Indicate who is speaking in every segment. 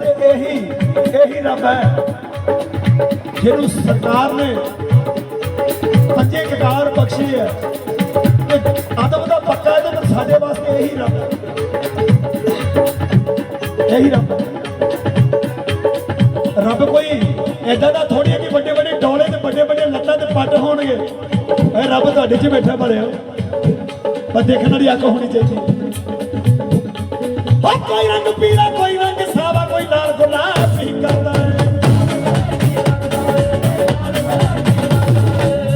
Speaker 1: ਤੇ ਇਹੀ ਇਹੀ ਰੱਬ ਹੈ, ਜਿਹਨੂੰ ਸਰਕਾਰ ਨੇ ਪੰਜੇ ਕਕਾਰ ਬਖਸ਼ੀ ਹੈ। ਤੇ ਆਦਮ ਦਾ ਪੱਕਾ ਹੈ ਤੇ ਸਾਡੇ ਵਾਸਤੇ ਇਹੀ ਰੱਬ ਹੈ। ਇਹੀ ਰੱਬ ਰੱਬ ਕੋਈ ਏਦਾਂ ਦਾ ਥੋੜੀ ਕਿ ਵੱਡੇ ਵੱਡੇ ਡੋਲੇ ਤੇ ਵੱਡੇ ਵੱਡੇ ਲੱਤਾਂ ਤੇ ਪੱਟ ਹੋਣਗੇ। ਇਹ ਰੱਬ ਤੁਹਾਡੇ 'ਚ ਬੈਠਾ ਭਲਿਆ। ਪਰ ਦੇਖਣ ਵਾਲੀ ਅੱਖ ਹੋਣੀ ਚਾਹੀਦੀ। ਹੋ ਕੋਈ ਰੰਗ ਪੀਲਾ, ਕੋਈ ਰੰਗ ਕੋਈ ਲਾਲ ਗੁਲਾਬੀ ਕਰਦਾ ਹੈ।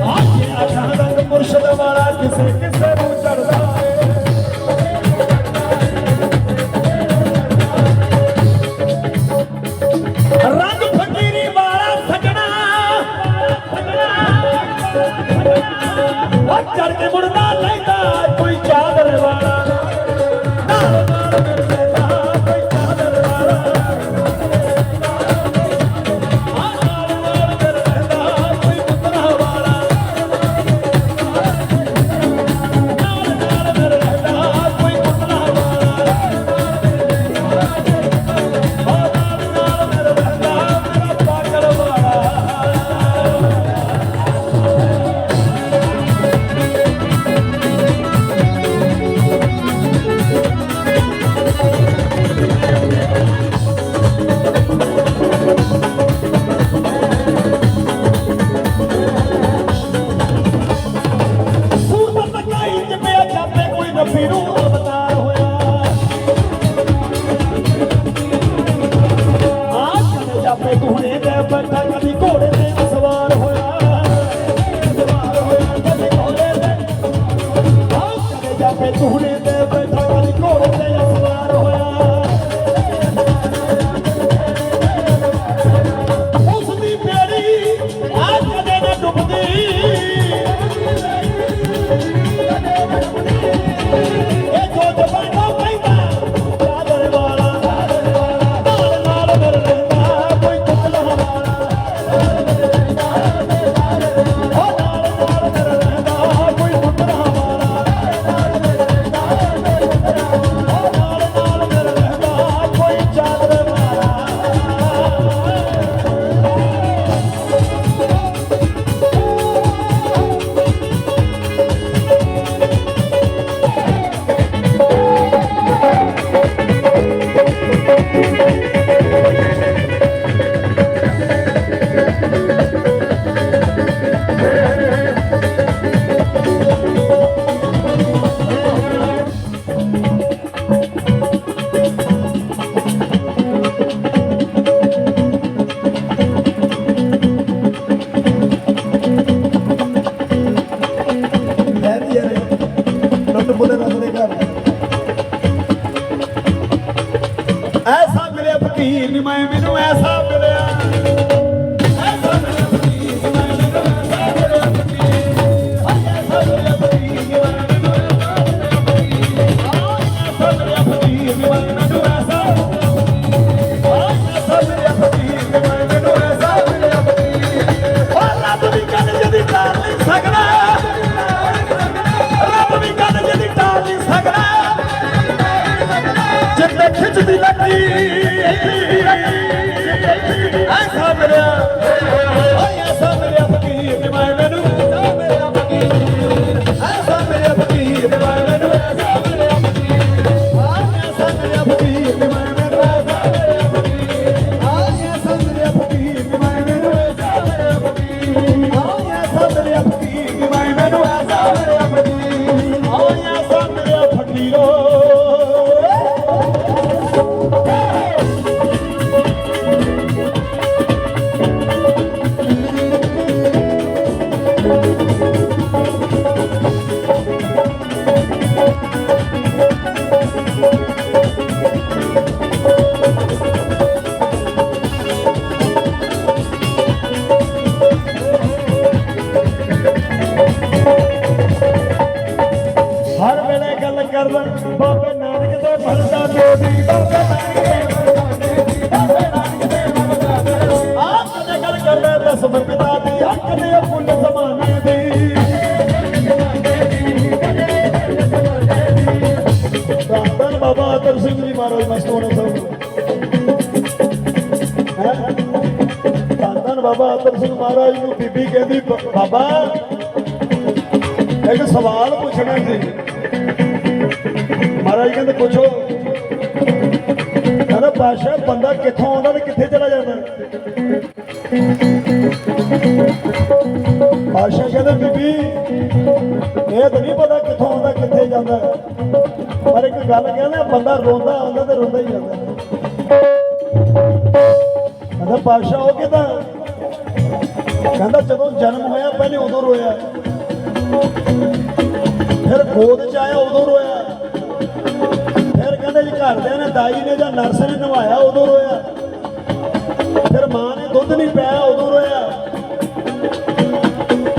Speaker 1: ਆਹ ਰੰਗ ਮੁਰਸ਼ਦ ਵਾਲਾ ਕਿਸੇ ਕਿਸੇ ਨੂੰ ਚੜਦਾ ਰੰਗ ਫਕੀਰੀ ਵਾਲਾ ਸਜਣਾ। ਉਹ ਚੜ ਕੇ ਮੁੜਦਾ ਲੁੱਟ ਬੁੱਲੇ ਰੱਬ ਦੇ ਘਰ। ਐਸਾ ਮਿਲਿਆ ਫਕੀਰ ਨੀ ਮੈਂ ਮੈਨੂੰ ਐਸਾ ਮਿਲਿਆ ਬਾਬਾ ਅਤਰ ਸਿੰਘ ਮਹਾਰਾਜ ਨੂੰ ਬੀਬੀ ਕਹਿੰਦੀ ਬਾਬਾ ਇੱਕ ਸਵਾਲ ਪੁੱਛਣਾ ਸੀ ਮਹਾਰਾਜ ਕਹਿੰਦੇ ਪੁੱਛੋ ਪਾਸ਼ਾ ਬੰਦਾ ਕਿੱਥੋਂ ਆਉਂਦਾ ਤੇ ਕਿੱਥੇ ਚਲਾ ਜਾਂਦਾ? ਪਾਸ਼ਾ ਕਹਿੰਦਾ, ਬੀਬੀ, ਇਹ ਤਾਂ ਨਹੀਂ ਪਤਾ ਕਿੱਥੋਂ ਆਉਂਦਾ, ਕਿੱਥੇ ਜਾਂਦਾ। ਪਰ ਇੱਕ ਗੱਲ ਕਹਿੰਦਾ, ਬੰਦਾ ਰੋਂਦਾ, ਆਉਂਦਾ ਤੇ ਰੋਂਦਾ ਹੀ ਜਾਂਦਾ। ਕਹਿੰਦਾ ਪਾਸ਼ਾ ਉਹ ਕਿਦਾਂ? ਕਹਿੰਦਾ, ਜਦੋਂ ਜਨਮ ਹੋਇਆ, ਪਹਿਲੇ ਉਦੋਂ ਰੋਇਆ। ਫਿਰ ਗੋਦ ਚ ਆਇਆ, ਉਦੋਂ ਰੋਇਆ। ਘਰਦਿਆਂ ਨੇ ਦਾਈ ਨੇ ਜਾਂ ਨਰਸ ਨੇ ਨਵਾਇਆ, ਉਦੋਂ ਰੋਇਆ। ਫਿਰ ਮਾਂ ਨੇ ਦੁੱਧ ਨਹੀਂ ਪਿਆ, ਉਦੋਂ ਰੋਇਆ।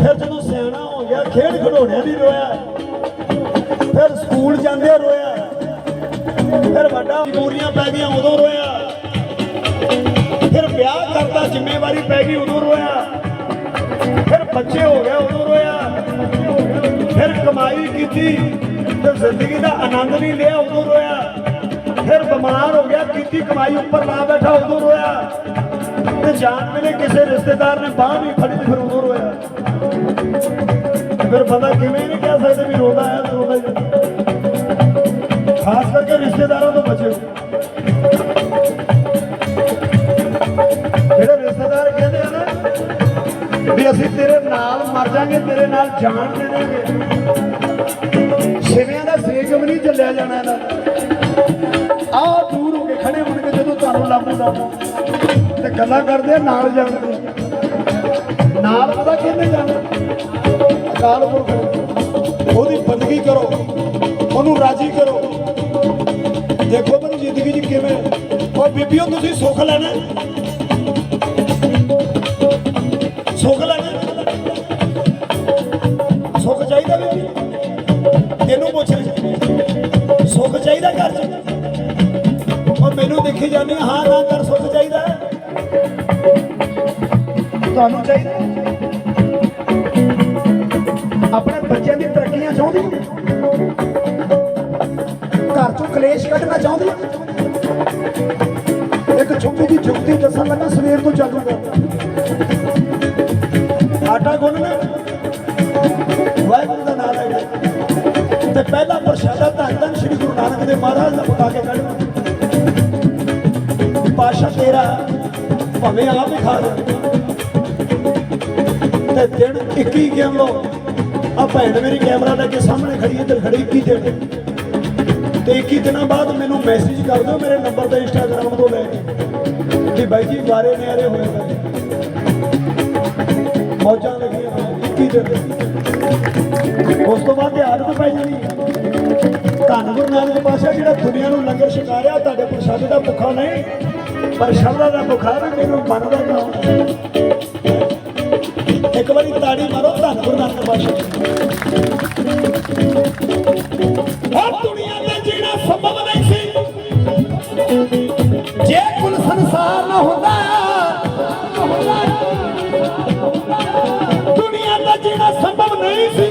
Speaker 1: ਫਿਰ ਜਦੋਂ ਸਿਆਣਾ ਹੋ ਗਿਆ, ਖੇਡ ਖਡੋਣਿਆਂ ਦੀ ਰੋਇਆ। ਫਿਰ ਸਕੂਲ ਜਾਂਦੇ ਰੋਇਆ। ਫਿਰ ਵੱਡਾ ਮਜਬੂਰੀਆਂ ਪੈ ਗਈਆਂ, ਉਦੋਂ ਰੋਇਆ। ਫਿਰ ਵਿਆਹ ਕਰਦਾ ਜ਼ਿੰਮੇਵਾਰੀ ਪੈ ਗਈ, ਉਦੋਂ ਰੋਇਆ। ਫਿਰ ਬੱਚੇ ਹੋ ਗਏ, ਉਦੋਂ ਰੋਇਆ। ਫਿਰ ਕਮਾਈ ਕੀਤੀ ਤੇ ਜ਼ਿੰਦਗੀ ਦਾ ਆਨੰਦ ਨਹੀਂ ਲਿਆ, ਉਦੋਂ ਰੋਇਆ। ਫਿਰ ਬਿਮਾਰ ਹੋ ਗਿਆ ਕੀਤੀ ਕਮਾਈ ਉੱਪਰ ਨਾ ਬੈਠਾ, ਉਦੋਂ ਰੋਇਆ। ਤੇ ਜਾਨ ਵੇਲੇ ਕਿਸੇ ਰਿਸ਼ਤੇਦਾਰ ਨੇ, ਬਾਹ ਨਹੀਂ ਫੜੀ ਫਿਰ ਉਦੋਂ ਰੋਇਆ। ਫਿਰ ਬੰਦਾ ਕਿਵੇਂ ਨਹੀਂ ਕਹਿ ਸਕਦੇ ਵੀ ਰੋਦਾ ਆਇਆ ਤੇ ਹੀ ਖਾਸ ਕਰਕੇ ਰਿਸ਼ਤੇਦਾਰਾਂ ਤੋਂ ਬਚੋ। ਜਿਹੜੇ ਰਿਸ਼ਤੇਦਾਰ ਕਹਿੰਦੇ ਆ ਨਾ ਵੀ ਅਸੀਂ ਤੇਰੇ ਨਾਲ ਮਰ ਜਾਾਂਗੇ ਤੇਰੇ ਨਾਲ ਜਾਨ ਦੇ ਦੇਵਾਂਗੇ। ਸਿਵਿਆਂ ਦਾ ਸੇਕ ਵੀ ਨਹੀਂ ਚੱਲਿਆ ਜਾਣਾ ਇਹਦਾ ਹੋਣਗੇ ਜਦੋਂ ਤੇ ਗੱਲਾਂ ਕਰਦੇ ਨਾਲ ਜਾਣਦੇ ਨਾਲ ਪਤਾ ਕਿੰਨੇ ਜਾਣਾ? ਅਕਾਲ ਪੁਰਖ। ਉਹਦੀ ਬੰਦਗੀ ਕਰੋ। ਉਹਨੂੰ ਰਾਜੀ ਕਰੋ। ਦੇਖੋ ਮੇਰੀ ਜ਼ਿੰਦਗੀ 'ਚ ਕਿਵੇਂ। ਉਹ ਬੀਬੀਓ ਤੁਸੀਂ ਸੁੱਖ ਲੈਣਾ। ਤੁਹਾਨੂੰ ਚਾਹੀਦਾ ਆਪਣੇ ਬੱਚਿਆਂ ਦੀ ਤਰੱਕੀਆਂ ਚਾਹੁੰਦੀ ਘਰ ਚੋਂ ਕਲੇਸ਼ ਕੱਢਣਾ ਚਾਹੁੰਦੀ ਇੱਕ ਛੋਟੀ ਜਿਹੀ ਜੁਗਤੀ ਦੱਸਣ ਲੱਗਾ, ਸਵੇਰ ਤੋਂ ਚੱਲੂਗਾ ਆਟਾ ਗੁੰਨਣਾ। ਵਾਹਿਗੁਰੂ ਦਾ ਨਾਮ ਲੈ ਕੇ। ਤੇ ਪਹਿਲਾ ਪ੍ਰਸ਼ਾਦਾ ਧੰਨ ਧੰਨ ਸ੍ਰੀ ਗੁਰੂ ਨਾਨਕ ਦੇਵ ਮਹਾਰਾਜ ਦਾ ਪਕਾ ਕੇ ਕੱਢਣਾ। ਪਾਸ਼ਾ ਤੇਰਾ ਭਾਵੇਂ ਆਪ ਹੀ ਖਾ ਲੈ ਤੇ ਦਿਨ 21 ਗਿਣ ਲਓ ਆ ਭੈਣ ਮੇਰੀ ਕੈਮਰਾ ਲੈ ਕੇ ਸਾਹਮਣੇ ਖੜੀ ਹੈ ਖੜੀ 21 ਦਿਨ। ਤੇ 21 ਦਿਨਾਂ ਬਾਅਦ ਮੈਨੂੰ ਮੈਸੇਜ ਕਰ ਦਿਓ, ਮੇਰੇ ਨੰਬਰ ਤੇ ਇੰਸਟਾਗ੍ਰਾਮ ਤੋਂ ਲੈ ਕੇ। ਕਿ ਬਾਈ ਜੀ ਬਾਰੇ ਨਿਆਰੇ ਹੋਏ ਨੇ। ਮੌਜਾਂ ਲੱਗੀਆਂ 21 ਦਿਨ। ਉਸ ਤੋਂ ਬਾਅਦ ਇਹ ਆਦਤ ਪੈ ਜਾਣੀ ਧੰਨ ਗੁਰੂ ਨਾਨਕ ਪਾਤਸ਼ਾਹ, ਜਿਹੜਾ ਦੁਨੀਆ ਨੂੰ ਲੰਗਰ ਛਕਾਰਿਆ ਤੁਹਾਡੇ ਪ੍ਰਸ਼ਾਦੇ ਦਾ ਭੁੱਖਾ ਨਹੀਂ, ਪਰ ਸ਼ਬਦਾਂ ਦਾ ਭੁੱਖਾ ਵੀ ਮੈਨੂੰ ਮੰਨਦਾ ਨਾ ਇੱਕ ਵਾਰੀ ਤਾੜੀ ਮਾਰੋ ਧੰਨ ਗੁਰੂ ਨਾਨਕ ਪਾਤਸ਼ਾਹ ਦੁਨੀਆ ਤੇ ਜੀਣਾ ਸੰਭਵ ਨਹੀਂ ਸੀ। ਜੇ ਕੁਲ ਸੰਸਾਰ ਨਾ ਹੁੰਦਾ, ਦੁਨੀਆ ਦਾ ਜੀਣਾ ਸੰਭਵ ਨਹੀਂ ਸੀ।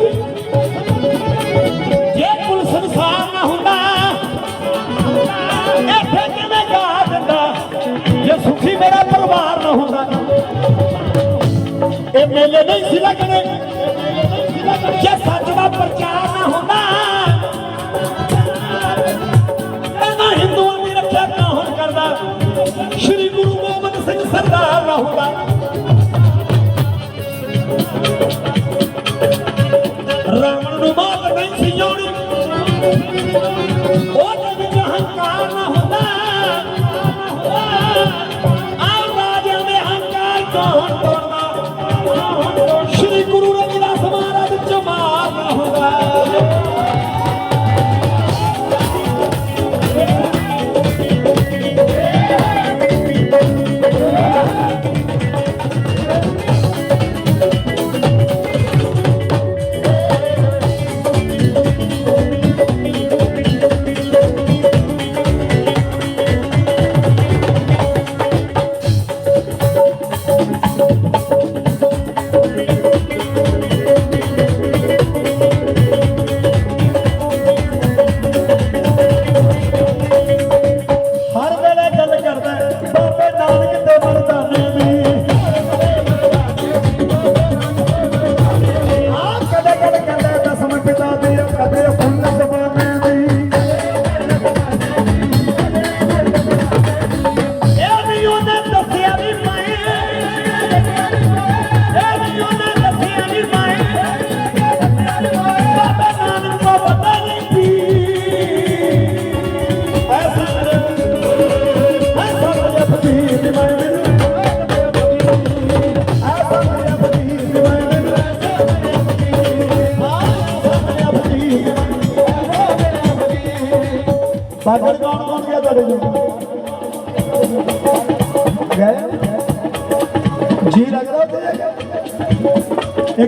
Speaker 1: ਮੇਲੇ ਨਹੀਂ ਸੀ ਲੱਗਣੇ। ਜੇ ਸੱਚ ਦਾ ਪ੍ਰਚਾਰ ਨਾ ਹੁੰਦਾ ਇਹਨਾਂ ਹਿੰਦੂਆਂ ਦੀ ਰੱਖਿਆ ਕੌਣ ਕਰਦਾ। ਸ਼੍ਰੀ ਗੁਰੂ ਗੋਬਿੰਦ ਸਿੰਘ ਸਰਦਾਰ ਨਾ ਹੁੰਦਾ। ਰਾਵਣ ਨੂੰ ਮਾਤ ਨਹੀਂ ਸੀ ਆਉਣੀ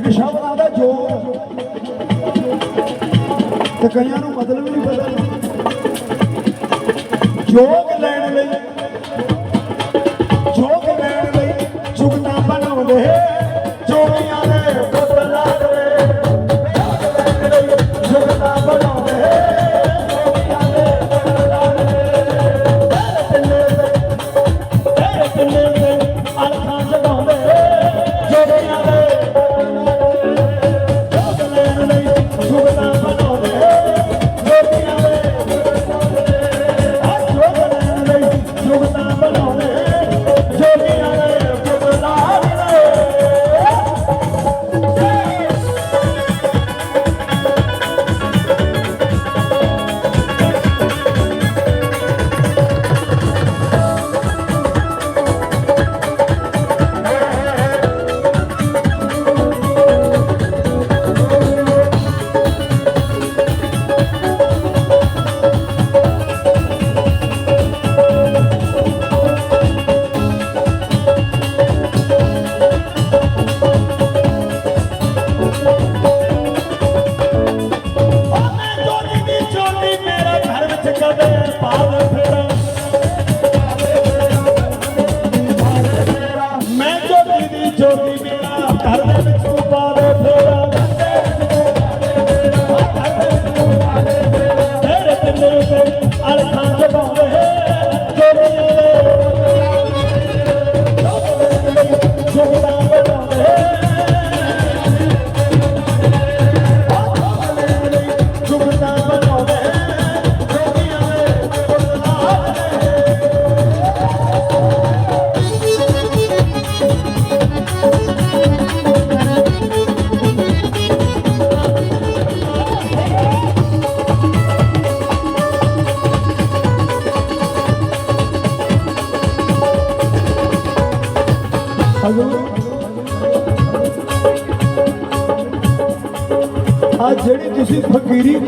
Speaker 1: ਸ਼ਬਦ ਆਦਾ ਜੋਗ ਤੇ ਕਈਆਂ ਨੂੰ ਮਤਲਬ ਨਹੀਂ ਪਤਾ। ਜੋਗ ਲੈ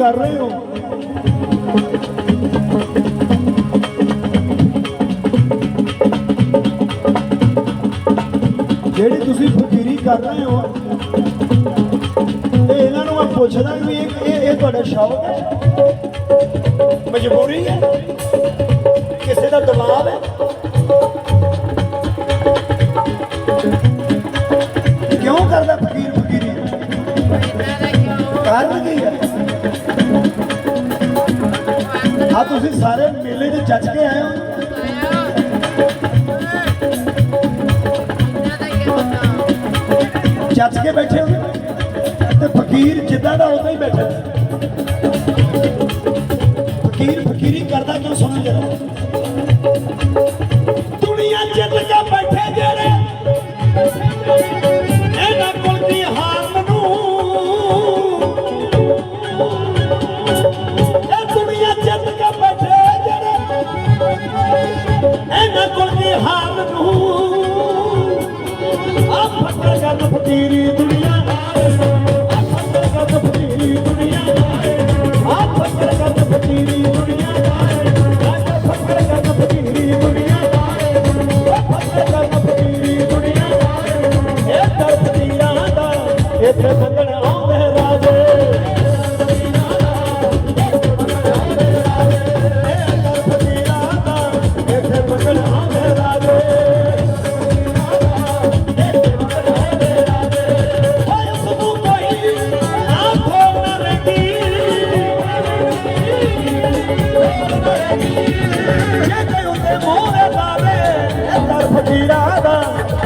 Speaker 1: ਕਰ ਰਹੇ ਹੋ? ਜਿਹੜੀ ਤੁਸੀਂ ਫਕੀਰੀ ਕਰ ਰਹੇ ਹੋ, ਤੇ ਇਹਨਾਂ ਨੂੰ ਮੈਂ ਪੁੱਛਦਾ ਵੀ ਇਹ ਇਹ ਤੁਹਾਡਾ ਸ਼ੌਕ ਹੈ? ਮਜਬੂਰੀ ਹੈ? ਕਿਸੇ ਦਾ ਦਬਾਅ ਹੈ? ਤੁਸੀਂ ਸਾਰੇ ਮੇਲੇ 'ਚ ਜੱਜ ਕੇ ਆਏ ਹੋ। ਜੱਜ ਕੇ ਬੈਠੇ ਹੋ। ਤੇ ਫਕੀਰ ਜਿੱਦਾਂ ਦਾ ਉਦਾਂ ਹੀ ਬੈਠਾ। ਫਕੀਰ ਫਕੀਰੀ ਕਰਦਾ ਕਿਉਂ ਸੁਣੋ ਜਰਾ। ਦੁਨੀਆ ਜਿੱਤ ਬੈਠੇ ਜਿਹੜੇ ਹਾਲ ਨੂੰ। ਆ ਫੱਟ ਜਨ ਫਕੀਰੀ ਦੁਨੀਆ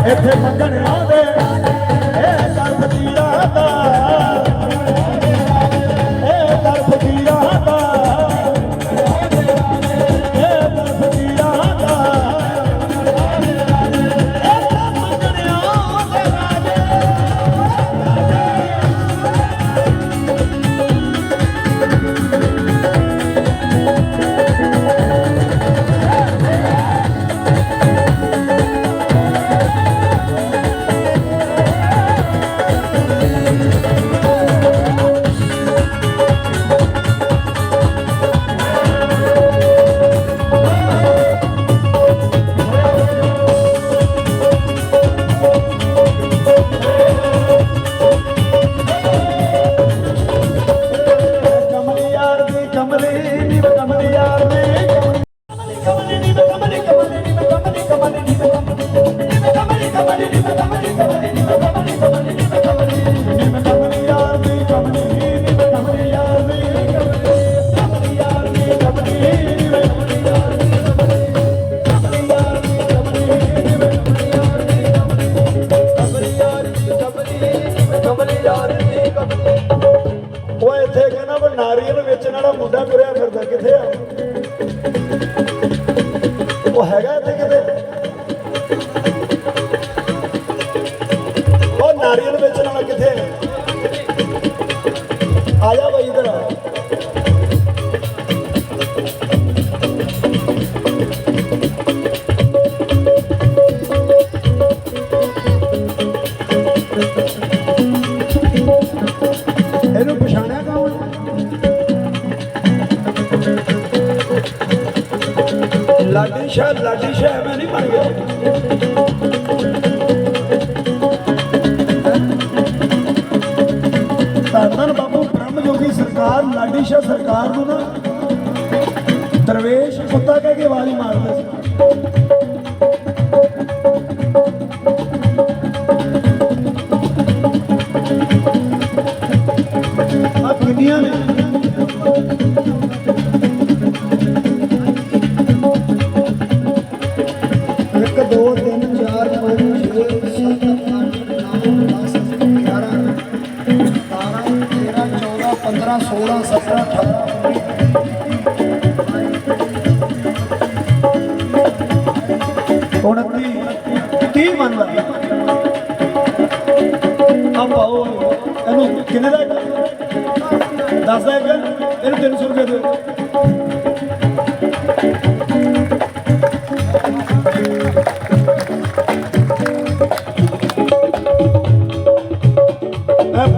Speaker 1: ਇੱਥੇ ਮੰਗਣ ਆਉਂਦੇ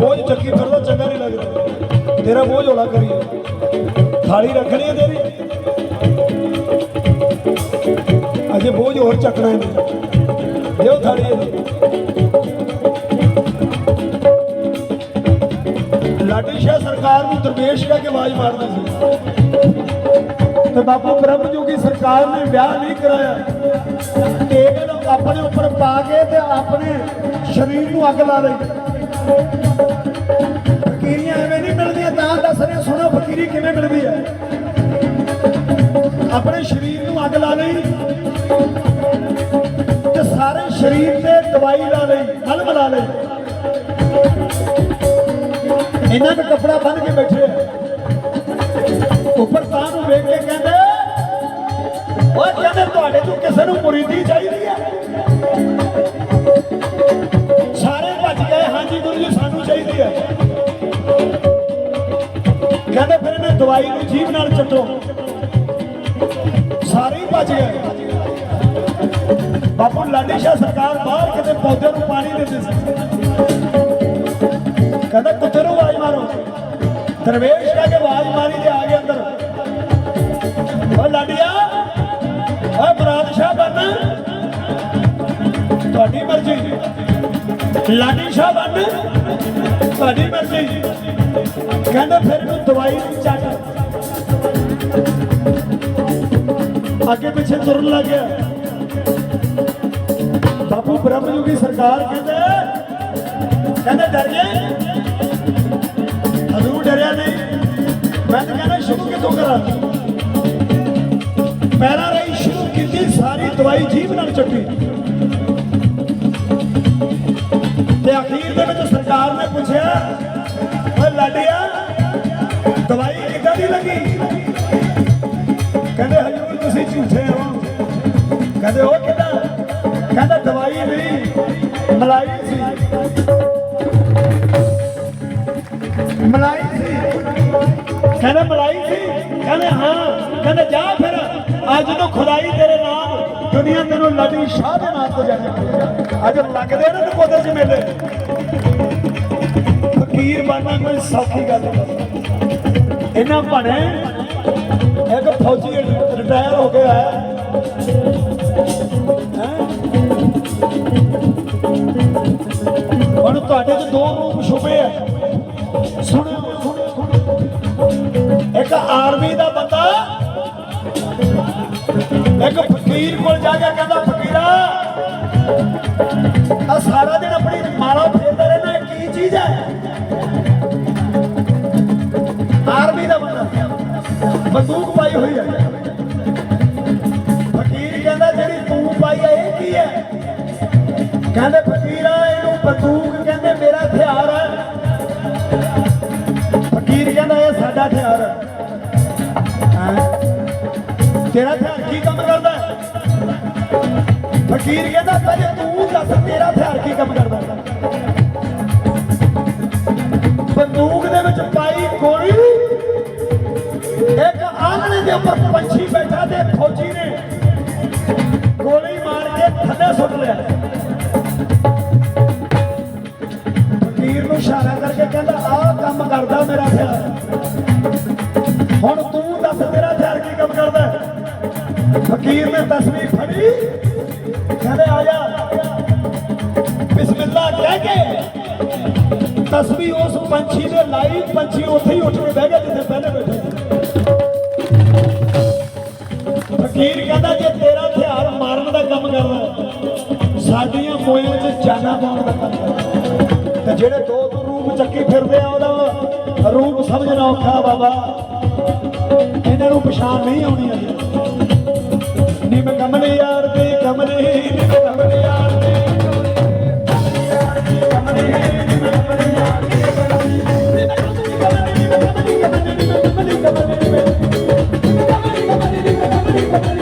Speaker 1: ਬੋਝ ਚੱਕੀ ਫਿਰਦਾ, ਚੰਗਾ ਨਹੀਂ ਲੱਗਦਾ। ਤੇਰਾ ਬੋਝ ਹੌਲਾ ਕਰੀਏ। ਥਾਲੀ ਰੱਖਣੀ ਹੈ ਤੇਰੀ। ਅਜੇ ਬੋਝ ਹੋਰ ਚੱਕਣਾ ਹੈ। ਦਿਓ ਥਾਲੀ ਇਹਨੂੰ ਲਾਡੀ ਸ਼ਾਹ ਸਰਕਾਰ ਨੂੰ ਦਰਵੇਸ਼ ਕਹਿ ਕੇ ਆਵਾਜ਼ ਮਾਰਦਾ ਸੀ। ਤੇ ਬਾਪੂ ਬ੍ਰਹਮਜੋਗੀ ਸਰਕਾਰ ਨੇ ਵਿਆਹ ਨਹੀਂ ਕਰਾਇਆ। ਕੇਵਲ ਆਪਣੇ ਉੱਪਰ ਪਾ ਕੇ ਤੇ ਆਪਣੇ ਸਰੀਰ ਨੂੰ ਅੱਗ ਲਾ ਲਈ। ਰਹੇ ਕਿਵੇਂ ਮਿਲਦੀ ਹੈ? ਆਪਣੇ ਸਰੀਰ ਨੂੰ ਅੱਗ ਲਾ ਲਈ ਤੇ ਸਾਰੇ ਸਰੀਰ ਤੇ ਦਵਾਈ ਲਾ ਲਈ, ਮਲਮ ਲਾ ਲਈ। ਇਹਨਾਂ ਨੇ ਕੱਪੜਾ ਬੰਨ ਕੇ ਬੈਠੇ ਆ। ਉੱਪਰ ਤਾਂ ਨੂੰ ਵੇਖ ਕੇ ਕਹਿੰਦੇ ਉਹ ਕਹਿੰਦੇ ਤੁਹਾਡੇ ਤੋਂ ਕਿਸੇ ਨੂੰ ਮੁਰੀਦੀ ਚਾਹੀਦੀ ਹੈ? ਕਹਿੰਦੇ ਫਿਰ ਇਹਨੇ ਦਵਾਈ ਨੂੰ ਜੀਭ ਨਾਲ ਚੱਟੋ। ਸਾਰੇ ਹੀ ਭੱਜ ਗਏ। ਬਾਪੂ, ਲਾਡੀ ਸ਼ਾਹ ਸਰਕਾਰ ਬਾਹਰ ਕਿਤੇ ਪੌਦੇ ਨੂੰ ਪਾਣੀ ਦਿੰਦੇ ਸੀ। ਕਹਿੰਦਾ ਕੁੱਤੇ ਨੂੰ ਆਵਾਜ਼ ਮਾਰੋ। ਦਰਵੇਸ਼ ਕਹਿ ਕੇ ਆਵਾਜ਼ ਮਾਰੀ ਤੇ ਆ ਗਿਆ ਅੰਦਰ। ਓ ਲਾਡੀਆ ਓ ਮੁਰਾਦ ਸ਼ਾਹ ਬਣ ਤੁਹਾਡੀ ਮਰਜ਼ੀ। ਲਾਡੀ ਸ਼ਾਹ ਬਣ ਤੁਹਾਡੀ ਮਰਜ਼ੀ ਕਹਿੰਦਾ ਫਿਰ ਇਹਨੂੰ ਦਵਾਈ ਨੂੰ ਚੱਟ ਅੱਗੇ ਪਿੱਛੇ ਤੁਰਨ ਲੱਗ ਗਿਆ। ਬਾਪੂ ਬ੍ਰਹਮ ਸਰਕਾਰ ਕਹਿੰਦੇ ਕਹਿੰਦੇ ਡਰ ਗਏ ਹਜ਼ੂਰ ਡਰਿਆ ਨਹੀਂ। ਮੈਂ ਤਾਂ ਕਹਿੰਦਾ ਸ਼ੁਰੂ ਕਿਤੋਂ ਕਰਾਂ? ਪੈਰਾਂ ਰਹੀ ਸ਼ੁਰੂ ਕੀਤੀ, ਸਾਰੀ ਦਵਾਈ ਜੀਭ ਨਾਲ ਚੱਟੀ ਤੇ ਅਖੀਰ ਦੇ ਵਿੱਚ ਸਰਕਾਰ ਨੇ ਪੁੱਛਿਆ, ਓਏ ਲਾਡੀਆ, ਦਵਾਈ ਕਿੱਦਾਂ ਦੀ ਲੱਗੀ? ਕਹਿੰਦੇ, ਹਜ਼ੂਰ, ਤੁਸੀਂ ਝੂਠੇ ਹੋ। ਕਹਿੰਦੇ ਉਹ ਕਿੱਦਾਂ? ਕਹਿੰਦਾ, ਦਵਾਈ ਨਹੀਂ ਮਲਾਈ ਸੀ। ਮਲਾਈ ਸੀ? ਕਹਿੰਦਾ, ਮਲਾਈ ਸੀ? ਕਹਿੰਦੇ, ਹਾਂ। ਕਹਿੰਦੇ, ਜਾ ਫਿਰ, ਅੱਜ ਨੂੰ ਖੁਦਾਈ ਤੇਰੇ ਨਾਮ, ਦੁਨੀਆ ਤੈਨੂੰ ਲੜੀ ਸ਼ਾਹ ਦੇ ਨਾਮ ਤੋਂ ਜਾਣੇ ਅੱਜ ਲੱਗਦੇ ਨੇ ਕੋਦੇ ਚ ਮੇਲੇ। ਫਕੀਰ ਬਣਨਾ ਕੋਈ ਸੌਖੀ ਗੱਲ ਨਹੀਂ ਇਹਨਾਂ ਬਣੇ ਇੱਕ ਫੌਜੀ ਰਿਟਾਇਰ ਹੋ ਗਿਆ ਹੈ? ਹੁਣ ਤੁਹਾਡੇ ਚ ਦੋ ਰੂਪ ਛੁਪੇ ਆ। ਸੁਣਿਓ ਇੱਕ ਆਰਮੀ ਦਾ ਬੰਦਾ, ਇੱਕ ਫਕੀਰ ਕੋਲ ਜਾ ਕੇ ਕਹਿੰਦਾ, ਫਕੀਰਾ ਆ ਸਾਰਾ ਦਿਨ ਆਪਣੀ ਮਾਲਾ ਫੇਰਦਾ ਰਹਿਣਾ ਇਹ ਕੀ ਚੀਜ਼ ਹੈ? ਆਰਮੀ ਦਾ ਬੰਦਾ। ਬੰਦੂਕ ਪਾਈ ਹੋਈ ਹੈ। ਫਕੀਰ ਕਹਿੰਦਾ, ਜਿਹੜੀ ਤੂੰ ਪਾਈ ਹੈ, ਇਹ ਕੀ ਹੈ? ਕਹਿੰਦੇ, ਫਕੀਰਾ ਇਹਨੂੰ ਬੰਦੂਕ ਕਹਿੰਦੇ, ਮੇਰਾ ਹਥਿਆਰ ਹੈ। ਫਕੀਰ ਕਹਿੰਦਾ, ਇਹ ਸਾਡਾ ਹਥਿਆਰ ਹੈ। ਤੇਰਾ ਹਥਿਆਰ ਕੀ ਕੰਮ ਕਰਦਾ ਫਕੀਰ ਕਹਿੰਦਾ, ਪਹਿਲੇ ਤੂੰ ਦੱਸ, ਤੇਰਾ ਕੀ ਕੰਮ ਕਰਦਾ ਬੰਦੂਕ ਦੇ ਵਿੱਚ ਪਾਈ ਗੋਲੀ। ਇੱਕ ਆਂਗਣੇ ਦੇ ਉੱਪਰ ਪੰਛੀ ਬੈਠਾ ਤੇ ਫੌਜੀ ਨੇ ਗੋਲੀ ਮਾਰ ਕੇ ਥੱਲੇ ਸੁੱਟ ਲਿਆ। ਫਕੀਰ ਨੂੰ ਇਸ਼ਾਰਾ ਕਰਕੇ ਕਹਿੰਦਾ, ਆਹ ਕੰਮ ਕਰਦਾ ਮੇਰਾ ਹਥਿਆਰ ਹੁਣ ਤੂੰ ਦੱਸ ਤੇਰਾ ਹਥਿਆਰ ਕੀ ਕੰਮ ਕਰਦਾ ਫਕੀਰ ਨੇ ਨੇ ਤਸਵੀਰ ਫੜੀ। ਕਹਿੰਦੇ, ਆ ਜਾ ਬਿਸਮਿਲ੍ਲਾ ਕੇ ਤਸਵੀਰ ਉਸ ਪੰਛੀ ਦੇ ਲਾਈ ਪੰਛੀ ਉੱਥੇ ਹੀ ਉੱਠ ਕੇ ਬਹਿ ਗਿਆ ਜਿੱਥੇ ਪਹਿਲੇ ਬੈਠੇ ਫਕੀਰ ਕਹਿੰਦਾ, ਜੇ ਤੇਰਾ ਹਥਿਆਰ ਮਾਰਨ ਦਾ ਕੰਮ ਕਰਦਾ ਸਾਡੀਆਂ ਮੋਇਆਂ 'ਚ ਜਾਨਾਂ ਪਾਉਣ ਦਾ ਕੰਮ ਕਰਦਾ ਤੇ ਜਿਹੜੇ ਦੋ ਦੋ ਰੂਪ ਚੱਕੀ ਫਿਰਦੇ ਆ, ਉਹਦਾ ਰੂਪ ਸਮਝਣਾ ਔਖਾ ਬਾਬਾ। ਇਹਨਾਂ ਨੂੰ ਪਛਾਣ ਨਹੀਂ ਆਉਣੀ ਅਜੇ ਨਿਮ ਕਮਲੇ ਯਾਰ ਦੇ ਕਮਲੇ ਨਿਮ ਕਮਲੇ ਯਾਰ ਦੇ ਕਮਲੇ ਨਿਮ